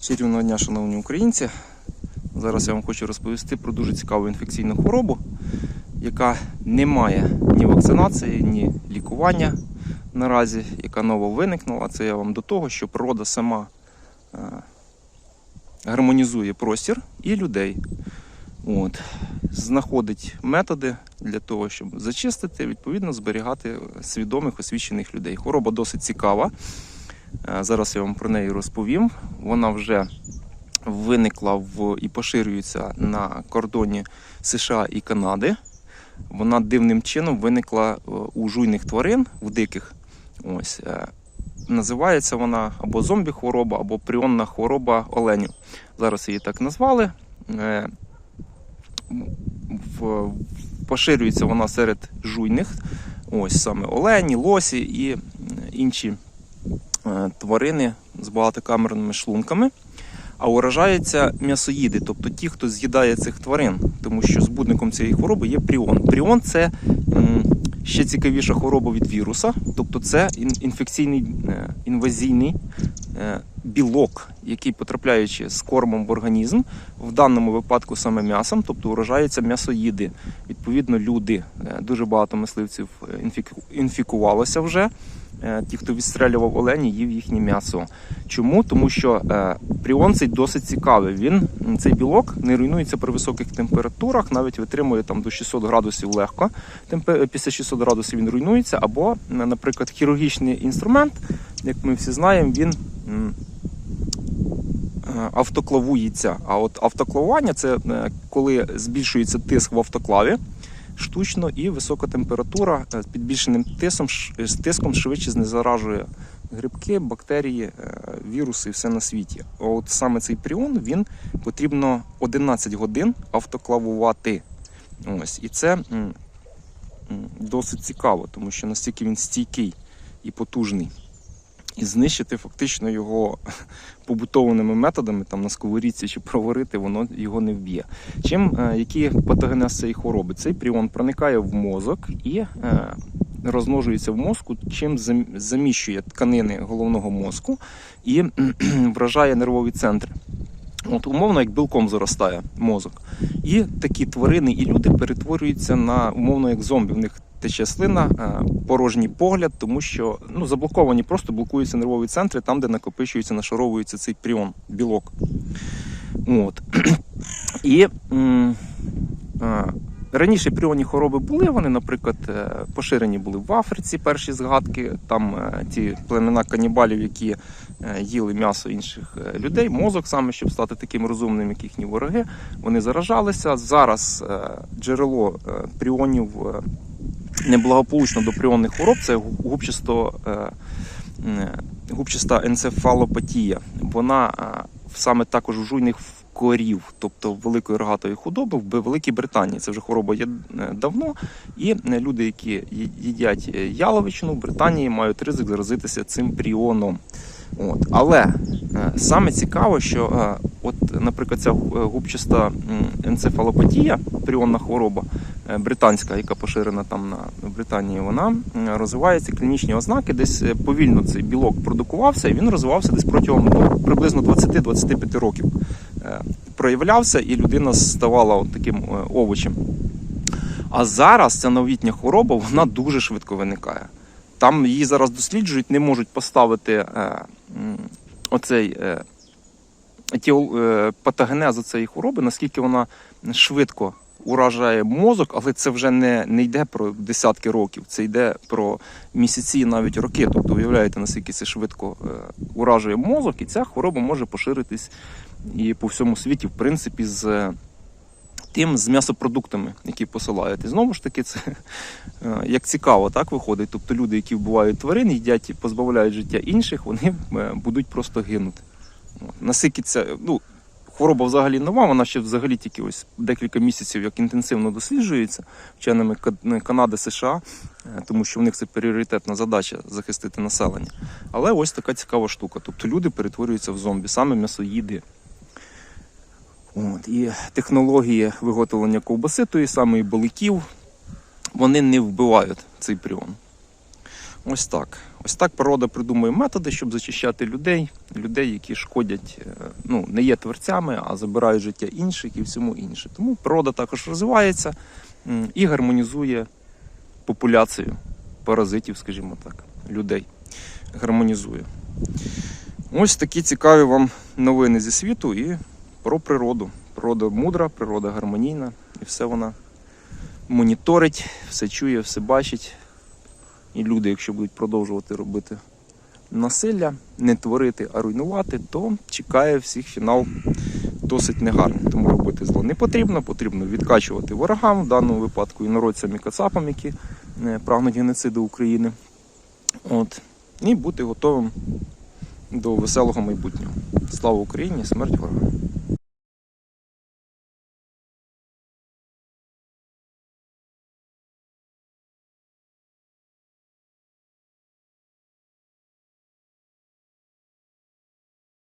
Чарівного дня, шановні українці. Зараз я вам хочу розповісти про дуже цікаву інфекційну хворобу, яка не має ні вакцинації, ні лікування наразі, яка ново виникнула. Це я вам до того, що природа сама е, гармонізує простір і людей. От. Знаходить методи для того, щоб зачистити, відповідно, зберігати свідомих освічених людей. Хвороба досить цікава. Е, Зараз я вам про неї розповім. Вона вже виникла в і поширюється на кордоні США і Канади. Вона дивним чином виникла е, у жуйних тварин, в диких. Ось. е, Називається вона або зомбі-хвороба, або пріонна хвороба оленів. Зараз її так назвали. Поширюється вона серед жуйних, ось саме олені, лосі і інші тварини з багатокамерними шлунками. А уражаються м'ясоїди, тобто ті, хто з'їдає цих тварин, тому що збудником цієї хвороби є пріон. Пріон це ще цікавіша хвороба від віруса, тобто це інфекційний е, інвазійний е, білок, який, потрапляючи з кормом в організм, в даному випадку саме м'ясом, тобто уражаються м'ясоїди. Відповідно, люди, е, дуже багато мисливців е, інфікувалося вже. Е, Ті, хто відстрелював олені, їв їхнє м'ясо. Чому? Тому що е, пріон досить цікавий. Він цей білок не руйнується при високих температурах, навіть витримує там до 600 градусів легко. Після 600 градусів він руйнується. Або, наприклад, хірургічний інструмент, як ми всі знаємо, він е, автоклавується. А от автоклавування це е, коли збільшується тиск в автоклаві штучно і висока температура е, з підбільшеним тиском, з тиском швидше знезаражує грибки, бактерії, е, віруси і все на світі. От саме цей пріон він потрібно 11 годин автоклавувати. Ось. І це досить цікаво, тому що настільки він стійкий і потужний. І знищити фактично його побутованими методами, там на сковорідці чи проварити, воно його не вб'є. Чим е, які патогенез цієї хвороби? Цей пріон проникає в мозок і е, розмножується в мозку, чим заміщує тканини головного мозку і вражає нервові центри. От умовно, як білком заростає мозок. І такі тварини і люди перетворюються на умовно як зомбі. В них тече слина, е, порожній погляд, тому що ну, заблоковані, просто блокуються нервові центри там, де накопичується, нашаровується цей пріон, білок. От. І е, раніше пріонні хвороби були, вони, наприклад, е, поширені були в Африці перші згадки. Там ті племена канібалів, які їли м'ясо інших людей, мозок саме, щоб стати таким розумним, як їхні вороги, вони заражалися. Зараз джерело пріонів неблагополучно до пріонних хвороб це гу- губчасто. е, е, Губчаста енцефалопатія. Вона е, саме також у жуйних корів, тобто великої рогатої худоби в Великій Британії. Це вже хвороба є давно. І люди, які їдять яловичину в Британії, мають ризик заразитися цим пріоном. От. Але е, саме цікаво, що е, от, наприклад, ця губчаста енцефалопатія, пріонна хвороба е, британська, яка поширена там на Британії, вона розвивається клінічні ознаки. Десь повільно цей білок продукувався, і він розвивався десь протягом ну, приблизно 20-25 років. Проявлявся, і людина ставала от таким овочем. А зараз ця новітня хвороба вона дуже швидко виникає. Там її зараз досліджують, не можуть поставити оцей е, етіол- е, патогенезу цієї хвороби, наскільки вона швидко уражає мозок, але це вже не, не йде про десятки років, це йде про місяці, навіть роки. Тобто, уявляєте, наскільки це швидко е, уражує мозок, і ця хвороба може поширитись і по всьому світі, в принципі, з. Тим з м'ясопродуктами, які посилають. І знову ж таки, це е, як цікаво, так виходить. Тобто люди, які вбивають тварин, їдять і позбавляють життя інших, вони е, будуть просто гинути. Це, ну, хвороба взагалі нова, вона ще взагалі тільки ось декілька місяців як інтенсивно досліджується вченими Канади, США, е, тому що в них це пріоритетна задача захистити населення. Але ось така цікава штука. Тобто люди перетворюються в зомбі, саме м'ясоїди. От, і технології виготовлення ковбаси, тої самої баликів, вони не вбивають цей пріон. Ось так. Ось так природа придумує методи, щоб зачищати людей, людей, які шкодять, е, ну, не є творцями, а забирають життя інших і всьому інше. Тому природа також розвивається і гармонізує популяцію паразитів, скажімо так, людей. Гармонізує. Ось такі цікаві вам новини зі світу і про природу. Природа мудра, природа гармонійна, і все вона моніторить, все чує, все бачить. І люди, якщо будуть продовжувати робити насилля, не творити, а руйнувати, то чекає всіх фінал досить негарний. Тому робити зло не потрібно, потрібно відкачувати ворогам, в даному випадку інородцям і кацапам, які е, прагнуть геноциду України. От. І бути готовим до веселого майбутнього. Слава Україні, смерть ворогам!